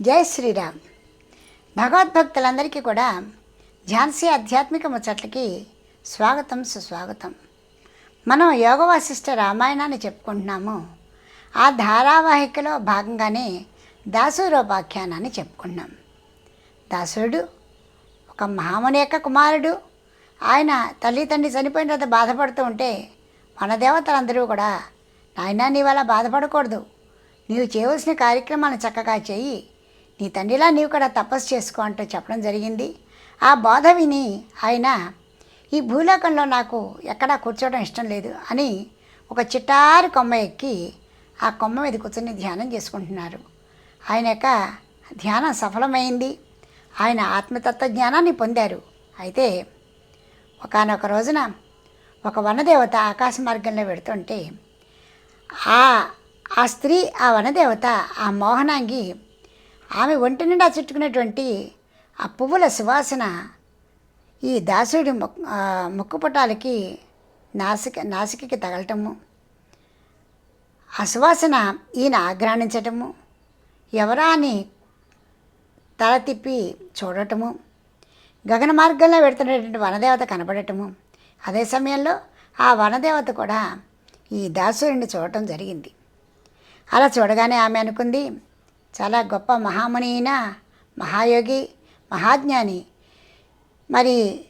జై శ్రీరామ్. భగవద్భక్తులందరికీ కూడా ఝాన్సీ ఆధ్యాత్మిక ముచ్చట్లకి స్వాగతం సుస్వాగతం. మనం యోగ వాసిష్ట రామాయణాన్ని చెప్పుకుంటున్నాము. ఆ ధారావాహికలో భాగంగానే దాసూరోపాఖ్యానాన్ని చెప్పుకున్నాం. దాసుడు ఒక మహాముని యొక్క కుమారుడు. ఆయన తల్లి తండ్రి చనిపోయిన తర్వాత బాధపడుతూ ఉంటే మన దేవతలందరూ కూడా నాయనా నీవు అలా బాధపడకూడదు. నీవు చేయవలసిన కార్యక్రమాలను చక్కగా చేయి. నీ తండ్రిలా నీవు కూడా తపస్సు చేసుకో అంటూ చెప్పడం జరిగింది. ఆ బోధ విని ఆయన ఈ భూలోకంలో నాకు ఎక్కడా కూర్చోవడం ఇష్టం లేదు అని ఒక చిట్టారి కొమ్మ ఎక్కి ఆ కొమ్మ మీద కూర్చొని ధ్యానం చేసుకుంటున్నారు. ఆయన యొక్క ధ్యానం సఫలమైంది. ఆయన ఆత్మతత్వ జ్ఞానాన్ని పొందారు. అయితే ఒకనొక రోజున ఒక వనదేవత ఆకాశ మార్గంలో పెడుతుంటే ఆ ఆ స్త్రీ ఆ వనదేవత ఆ మోహనాంగి ఆమె ఒంటి నిండా చుట్టుకున్నటువంటి ఆ పువ్వుల సువాసన ఈ దాసుడి ముక్కుపుటాలకి నాసిక నాసికకి తగలటము. ఆ సువాసన ఈయన ఆగ్రాణించటము. ఎవరా అని తల తిప్పి చూడటము. గగన మార్గంలో వెడుతున్నటువంటి వనదేవత కనబడటము అదే సమయంలో ఆ వనదేవత కూడా ఈ దాసుడిని చూడటం జరిగింది. అలా చూడగానే ఆమె అనుకుంది చాలా గొప్ప మహాముని అయిన మహాయోగి మహాజ్ఞాని. మరి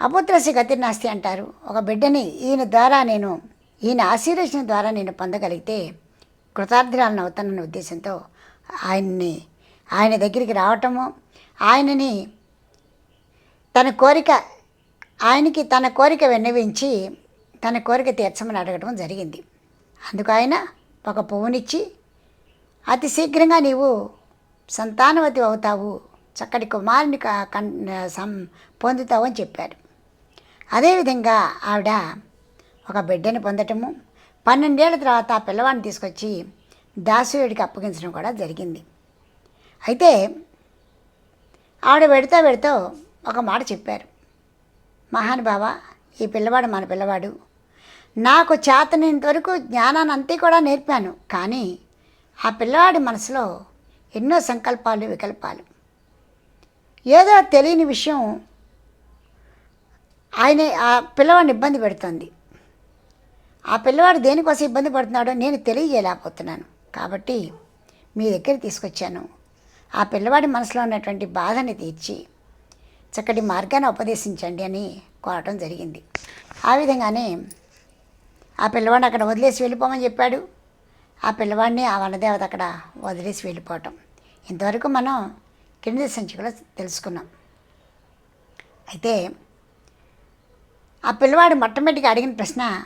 అపుత్రసి గతిర్నాస్తి అంటారు. ఒక బిడ్డని ఈయన ద్వారా నేను ఈయన ఆశీర్వచన ద్వారా నేను పొందగలిగితే కృతార్థురాలను అవుతానన్న ఉద్దేశంతో ఆయన్ని ఆయన దగ్గరికి రావటము ఆయనని తన కోరిక ఆయనకి తన కోరిక విన్నవించి తన కోరిక తీర్చమని అడగడం జరిగింది. అందుకు ఆయన ఒక పువ్వునిచ్చి అతి శీఘ్రంగా నీవు సంతానవతి అవుతావు. చక్కటి కుమారుని కం సం పొందుతావు అని చెప్పారు అదేవిధంగా ఆవిడ ఒక బిడ్డని పొందటము పన్నెండేళ్ళ తర్వాత ఆ పిల్లవాడిని తీసుకొచ్చి దాసుడికి అప్పగించడం కూడా జరిగింది. అయితే ఆవిడ పెడతా పెడతా ఒక మాట చెప్పారు. మహానుభావ ఈ పిల్లవాడు మన పిల్లవాడు. నాకు చేతనంతవరకు జ్ఞానాన్ని అంతే కూడా నేర్పాను. కానీ ఆ పిల్లవాడి మనసులో ఎన్నో సంకల్పాలు వికల్పాలు. ఏదో తెలియని విషయం ఆయన ఆ పిల్లవాడిని ఇబ్బంది పెడుతుంది. ఆ పిల్లవాడు దేనికోసం ఇబ్బంది పడుతున్నాడో నేను తెలియజేయలేకపోతున్నాను. కాబట్టి మీ దగ్గర తీసుకొచ్చాను. ఆ పిల్లవాడి మనసులో ఉన్నటువంటి బాధని తీర్చి చక్కటి మార్గాన్ని ఉపదేశించండి అని కోరటం జరిగింది. ఆ విధంగానే ఆ పిల్లవాడిని అక్కడ వదిలేసి వెళ్ళిపోమని చెప్పాడు. ఆ పిల్లవాడిని ఆ వనదేవత అక్కడ వదిలేసి వెళ్ళిపోవటం. ఇంతవరకు మనం కింది సంచికలో తెలుసుకున్నాం. అయితే ఆ పిల్లవాడు మొట్టమొదటిగా అడిగిన ప్రశ్న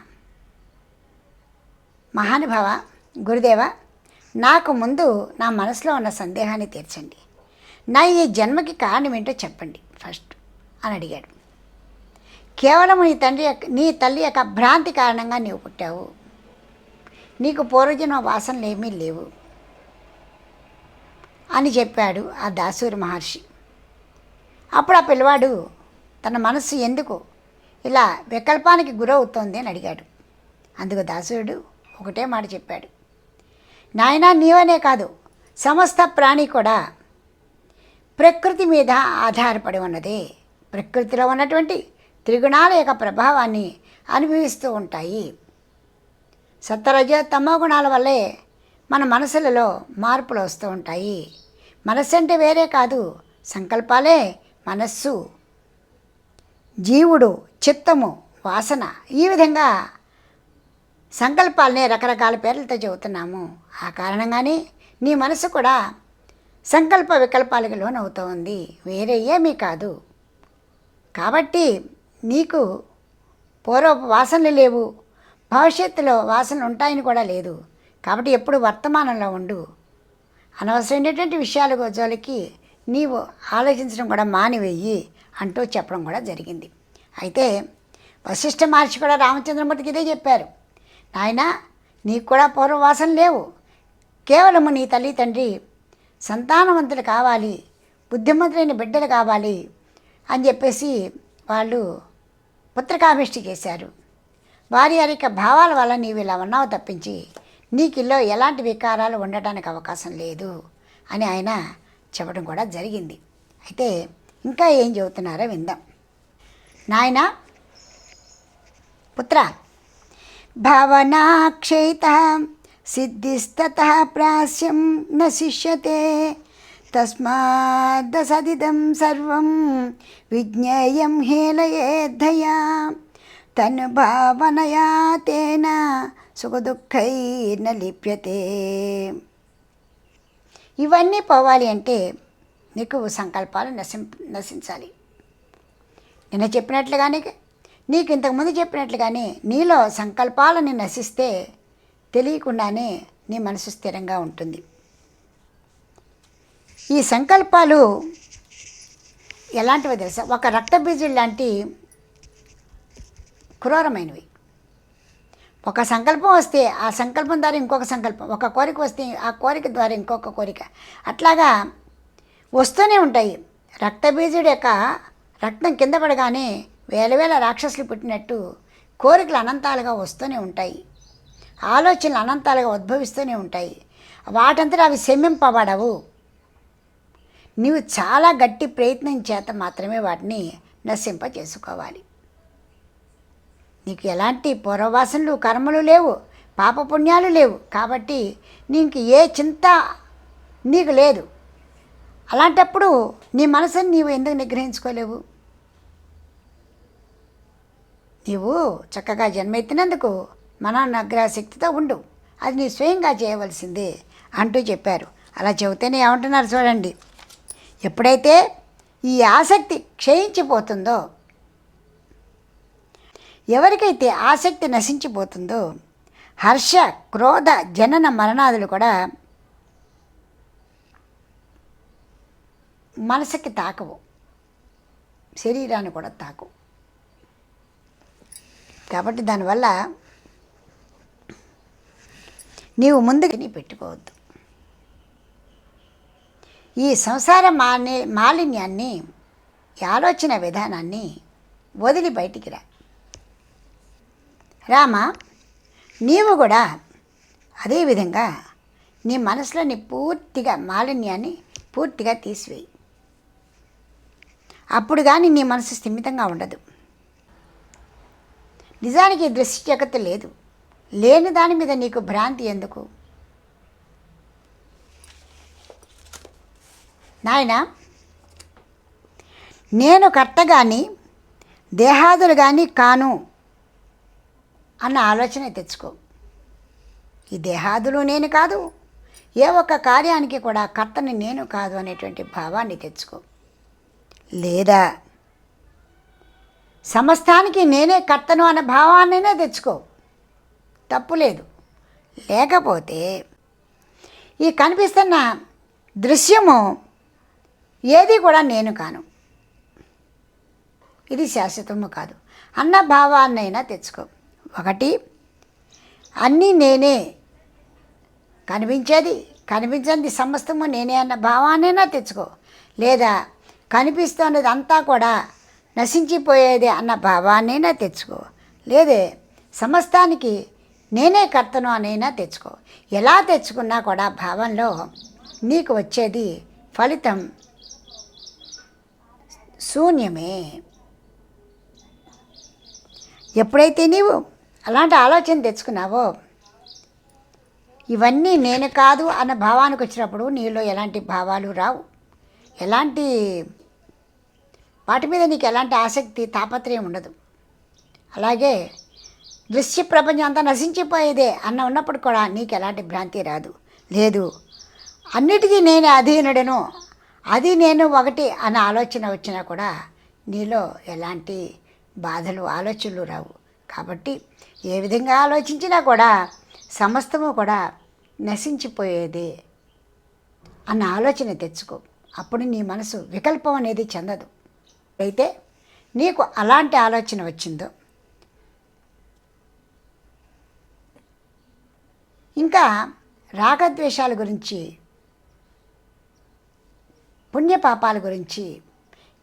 మహానుభావ గురుదేవ నాకు ముందు నా మనసులో ఉన్న సందేహాన్ని తీర్చండి. నా ఈ జన్మకి కారణం ఏంటో చెప్పండి. ఫస్ట్ అని అడిగాడు. కేవలం నీ తండ్రి యొక్క నీ తల్లి యొక్క భ్రాంతి కారణంగా నీవు పుట్టావు. నీకు పూర్వజన్మ వాసనలు ఏమీ లేవు అని చెప్పాడు ఆ దాసూరి మహర్షి. అప్పుడు ఆ పిల్లవాడు తన మనస్సు ఎందుకు ఇలా వికల్పానికి గురవుతోంది అని అడిగాడు. అందుకు దాసుడు ఒకటే మాట చెప్పాడు. నాయనా నీవనే కాదు సమస్త ప్రాణి కూడా ప్రకృతి మీద ఆధారపడి ఉన్నది. ప్రకృతిలో ఉన్నటువంటి త్రిగుణాల యొక్క ప్రభావాన్ని అనుభవిస్తూ ఉంటాయి. సత్వరజ తమో గుణాల వల్లే మన మనసులలో మార్పులు వస్తూ ఉంటాయి. మనస్సు అంటే వేరే కాదు సంకల్పాలే మనస్సు. జీవుడు చిత్తము వాసన ఈ విధంగా సంకల్పాలనే రకరకాల పేర్లతో చెబుతున్నాము. ఆ కారణంగానే నీ మనసు కూడా సంకల్ప వికల్పాలకు లోనవుతూ ఉంది వేరే ఏమీ కాదు. కాబట్టి నీకు పూర్వపు వాసనలు లేవు. భవిష్యత్తులో వాసనలు ఉంటాయని కూడా లేదు. కాబట్టి ఎప్పుడు వర్తమానంలో ఉండు. అనవసరమైనటువంటి విషయాల జోలికి నీవు ఆలోచించడం కూడా మానివేయి అంటూ చెప్పడం కూడా జరిగింది. అయితే వశిష్ఠ మహర్షి కూడా రామచంద్రమూర్తికి ఇదే చెప్పారు. నాయన నీకు కూడా పూర్వవాసన లేవు. కేవలము నీ తల్లి తండ్రి సంతానవంతులు కావాలి బుద్ధిమంతులైన బిడ్డలు కావాలి అని చెప్పేసి వాళ్ళు పుత్రకాభిష్టి చేశారు. వారి యొక్క భావాల వల్ల నీవు ఇలా ఉన్నావు తప్పించి నీకిలో ఎలాంటి వికారాలు ఉండటానికి అవకాశం లేదు అని ఆయన చెప్పడం కూడా జరిగింది. అయితే ఇంకా ఏం చెబుతున్నారో విందాం. నాయన పుత్ర భావనాక్షయిత సిద్ధిస్తత ప్రాస్యం న శిష్యతే తస్మాదసదిదం సర్వం విజ్ఞేయం హేళయేద్ధయా తను భావనయా తేన? సుఖదుఃఖైర్న లిప్యతే ఇవన్నీ పోవాలి అంటే నీకు సంకల్పాలు నశిం నశించాలి. నిన్న చెప్పినట్లుగానే నీకు ఇంతకుముందు చెప్పినట్లుగానే నీలో సంకల్పాలని నశిస్తే తెలియకుండానే నీ మనసు స్థిరంగా ఉంటుంది. ఈ సంకల్పాలు ఎలాంటివో తెలుసా? ఒక రక్తబీజుడు లాంటి క్రూరమైనవి. ఒక సంకల్పం వస్తే ఆ సంకల్పం ద్వారా ఇంకొక సంకల్పం ఒక కోరిక వస్తే ఆ కోరిక ద్వారా ఇంకొక కోరిక. అట్లాగా వస్తూనే ఉంటాయి. రక్తబీజుడు యొక్క రక్తం కింద పడగానే వేల వేల రాక్షసులు పుట్టినట్టు కోరికలు అనంతాలుగా వస్తూనే ఉంటాయి. ఆలోచనలు అనంతాలుగా ఉద్భవిస్తూనే ఉంటాయి. వాటంతటా అవి శమింపబడవు. నీవు చాలా గట్టి ప్రయత్నం చేత మాత్రమే వాటిని నశింప చేసుకోవాలి నీకు ఎలాంటి పూర్వవాసనలు కర్మలు లేవు పాపపుణ్యాలు లేవు కాబట్టి నీకు ఏ చింత నీకు లేదు. అలాంటప్పుడు నీ మనసుని నీవు ఎందుకు నిగ్రహించుకోలేవు? నీవు చక్కగా జన్మెత్తినందుకు మనానగ్రహ శక్తితో ఉండు. అది నీ స్వయంగా చేయవలసిందే అంటూ చెప్పారు. అలా చెబితేనే ఏమంటున్నారు చూడండి. ఎప్పుడైతే ఈ ఆసక్తి క్షయించిపోతుందో ఎవరికైతే ఆసక్తి నశించిపోతుందో హర్ష క్రోధ జనన మరణాదులు కూడా మనసుకి తాకవు. శరీరాన్ని కూడా తాకవు. కాబట్టి దానివల్ల నీవు ముందుకి నీ పెట్టుకోవద్దు. ఈ సంసార మాలి మాలిన్యాన్ని ఆలోచన విధానాన్ని వదిలి బయటికి రా. రామ నీవు కూడా అదేవిధంగా నీ మనసులోని పూర్తిగా మాలిన్యాన్ని పూర్తిగా తీసివేయి. అప్పుడు కానీ నీ మనసు స్థిమితంగా ఉండదు. నిజానికి దృశ్య జగత్తు లేదు. లేని దాని మీద నీకు భ్రాంతి ఎందుకు? నాయన నేను కర్త కానీ దేహాదులు కానీ కాను. అన్న ఆలోచన తెచ్చుకో. ఈ దేహాదులు నేను కాదు ఏ ఒక్క కార్యానికి కూడా కర్తని నేను కాదు అనేటువంటి భావాన్ని తెచ్చుకో. లేదా సమస్తానికి నేనే కర్తను అనే భావాన్నైనా తెచ్చుకో. తప్పు లేదు. లేకపోతే ఈ కనిపిస్తున్న దృశ్యము ఏది కూడా నేను కాను. ఇది శాశ్వతము కాదు. అన్న భావాన్నైనా తెచ్చుకో. ఒకటి అన్నీ నేనే. కనిపించేది కనిపించింది సమస్తము నేనే అన్న భావాన్నైనా తెచ్చుకో. లేదా కనిపిస్తున్నది అంతా కూడా నశించిపోయేది అన్న భావాన్నైనా తెచ్చుకో. లేదే సమస్తానికి నేనే కర్తను అనైనా తెచ్చుకో. ఎలా తెచ్చుకున్నా కూడా భావంలో నీకు వచ్చేది ఫలితం శూన్యమే. ఎప్పుడైతే నీవు అలాంటి ఆలోచన తెచ్చుకున్నావో? ఇవన్నీ నేను కాదు అన్న భావానికి వచ్చినప్పుడు నీలో ఎలాంటి భావాలు రావు. ఎలాంటి వాటి మీద నీకు ఎలాంటి ఆసక్తి తాపత్రయం ఉండదు. అలాగే దృశ్య ప్రపంచం అంతా నశించిపోయేదే అన్న ఉన్నప్పుడు కూడా నీకు ఎలాంటి భ్రాంతి రాదు. లేదు అన్నిటికీ నేను అధీనుడను. అది నేను ఒకటి అన్న ఆలోచన వచ్చినా కూడా నీలో ఎలాంటి బాధలు ఆలోచనలు రావు. కాబట్టి ఏ విధంగా ఆలోచించినా కూడా సమస్తము కూడా నశించిపోయేదే అన్న ఆలోచన తెచ్చుకో. అప్పుడు నీ మనసు వికల్పం అనేది చెందదు. అయితే నీకు అలాంటి ఆలోచన వచ్చిందో ఇంకా రాగద్వేషాల గురించి పుణ్యపాపాల గురించి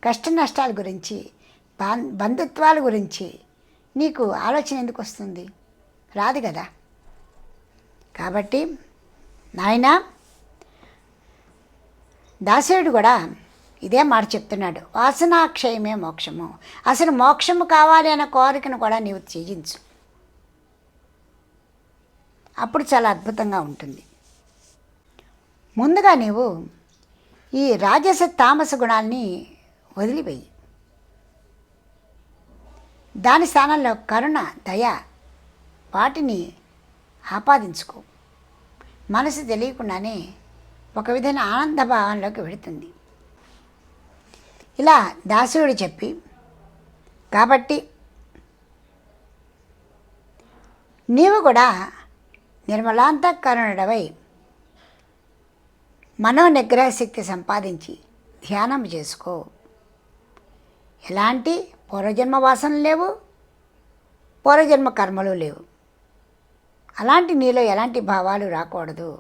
కష్ట నష్టాల గురించి బంధుత్వాల గురించి నీకు ఆలోచన ఎందుకు వస్తుంది? రాదు కదా. కాబట్టి నాయనా దాసుడు కూడా ఇదే మాట చెప్తున్నాడు. వాసనాక్షయమే మోక్షము. అసలు మోక్షము కావాలి అన్న కోరికను కూడా నీవు త్యజించు. అప్పుడు చాలా అద్భుతంగా ఉంటుంది. ముందుగా నీవు ఈ రాజస తామస గుణాల్ని వదిలివేయి దాని స్థానంలో కరుణ దయ వాటిని ఆపాదించుకో. మనసు తెలియకుండానే ఒక విధమైన ఆనంద భావంలోకి వెళుతుంది. ఇలా దాసుడు చెప్పి కాబట్టి నీవు కూడా నిర్మలాంతఃకరుణుడవై మనో శక్తి సంపాదించి ధ్యానం చేసుకో. ఎలాంటి పూర్వజన్మ వాసనలు లేవు పూర్వజన్మ కర్మలు లేవు. అలాంటి నీలో ఎలాంటి భావాలు రాకూడదు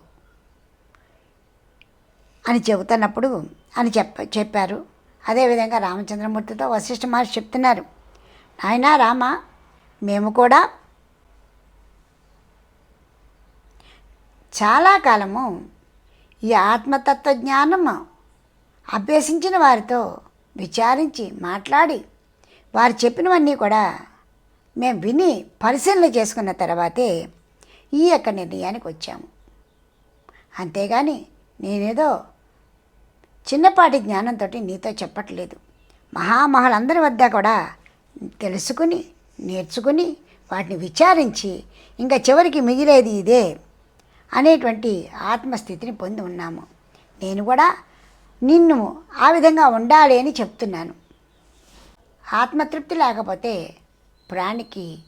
అని చెబుతున్నప్పుడు అని చెప్ప చెప్పారు. అదేవిధంగా రామచంద్రమూర్తితో వశిష్ఠ మహర్షి చెప్తున్నారు. నాయన రామ మేము కూడా చాలా కాలము ఈ ఆత్మతత్వ జ్ఞానం అభ్యసించిన వారితో విచారించి మాట్లాడి వారు చెప్పినవన్నీ కూడా మేము విని పరిశీలన చేసుకున్న తర్వాతే ఈ యొక్క నిర్ణయానికి వచ్చాము. అంతేగాని నేనేదో చిన్నపాటి జ్ఞానంతో నీతో చెప్పట్లేదు. మహామహలందరి వద్ద కూడా తెలుసుకుని నేర్చుకుని వాటిని విచారించి ఇంకా చివరికి మిగిలేది ఇదే అనేటువంటి ఆత్మస్థితిని పొంది ఉన్నాము. నేను కూడా నిన్ను ఆ విధంగా ఉండాలి అని చెప్తున్నాను. ఆత్మతృప్తి లేకపోతే ప్రాణికి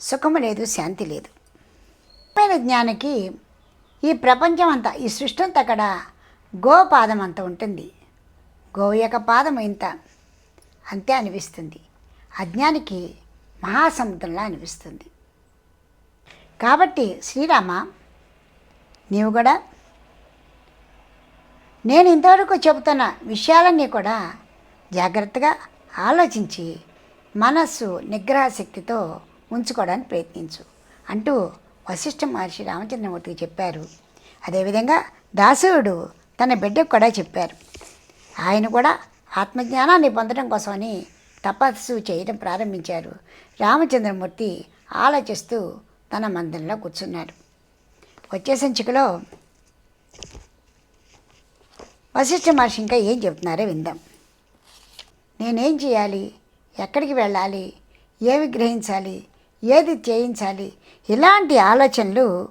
సుఖము లేదు శాంతి లేదు. పైన జ్ఞానికి ఈ ప్రపంచం అంతా ఈ సృష్టి అంతా అక్కడ గోపాదం అంత ఉంటుంది. గో యొక్క పాదం ఇంత అంతే అనిపిస్తుంది. అజ్ఞానికి మహాసముద్రంలా అనిపిస్తుంది. కాబట్టి శ్రీరామ నీవు కూడా నేను ఇంతవరకు చెబుతున్న విషయాలన్నీ కూడా జాగ్రత్తగా ఆలోచించి మనస్సు నిగ్రహ శక్తితో ఉంచుకోవడానికి ప్రయత్నించు అంటూ వశిష్ఠ మహర్షి రామచంద్రమూర్తికి చెప్పారు. అదేవిధంగా దాసుడు తన బిడ్డకు కూడా చెప్పారు. ఆయన కూడా ఆత్మజ్ఞానాన్ని పొందడం కోసమని తపస్సు చేయడం ప్రారంభించారు. రామచంద్రమూర్తి ఆలోచిస్తూ తన మందిరంలో కూర్చున్నారు. వచ్చే సంచికలో వశిష్ఠ మహర్షి ఇంకా ఏం చెబుతున్నారో విందాం. నేనేం చేయాలి? ఎక్కడికి వెళ్ళాలి? ఏవి గ్రహించాలి? ఏది చేయించాలి? ఇలాంటి ఆలోచనలు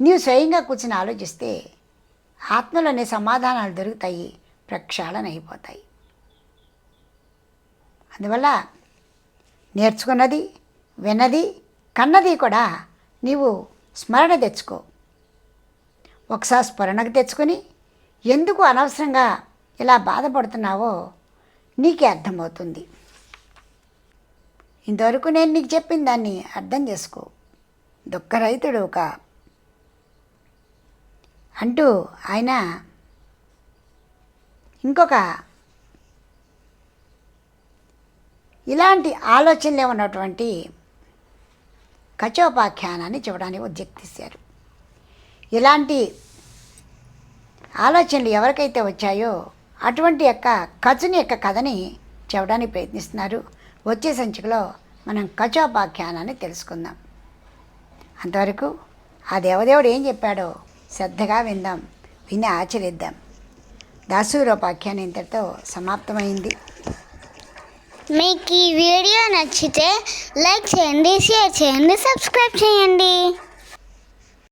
నీవు స్వయంగా కూర్చుని ఆలోచిస్తే ఆత్మలోనే సమాధానాలు దొరుకుతాయి ప్రక్షాళన అయిపోతాయి. అందువల్ల నేర్చుకున్నది విన్నది కన్నది కూడా నీవు స్మరణ తెచ్చుకో. ఒకసారి స్మరణకు తెచ్చుకొని ఎందుకు అనవసరంగా ఇలా బాధపడుతున్నావో నీకే అర్థమవుతుంది. ఇంతవరకు నేను నీకు చెప్పిన దాన్ని అర్థం చేసుకో. దుఃఖరహితుడు ఒక అంటూ ఆయన ఇంకొక ఇలాంటి ఆలోచనలే ఉన్నటువంటి కచోపాఖ్యానాన్ని చూడడానికి ఉద్యక్తిశారు ఇలాంటి ఆలోచనలు ఎవరికైతే వచ్చాయో అటువంటి యొక్క కచుని యొక్క కథని చెప్పడానికి ప్రయత్నిస్తున్నారు. వచ్చే సంచికలో మనం కచోపాఖ్యానాన్ని తెలుసుకుందాం. అంతవరకు ఆ దేవదేవుడు ఏం చెప్పాడో శ్రద్ధగా విందాం. విని ఆచరిద్దాం. దాసూరోపాఖ్యానం ఇంతటితో సమాప్తమైంది. మీకు ఈ వీడియో నచ్చితే లైక్ చేయండి షేర్ చేయండి సబ్స్క్రైబ్ చేయండి.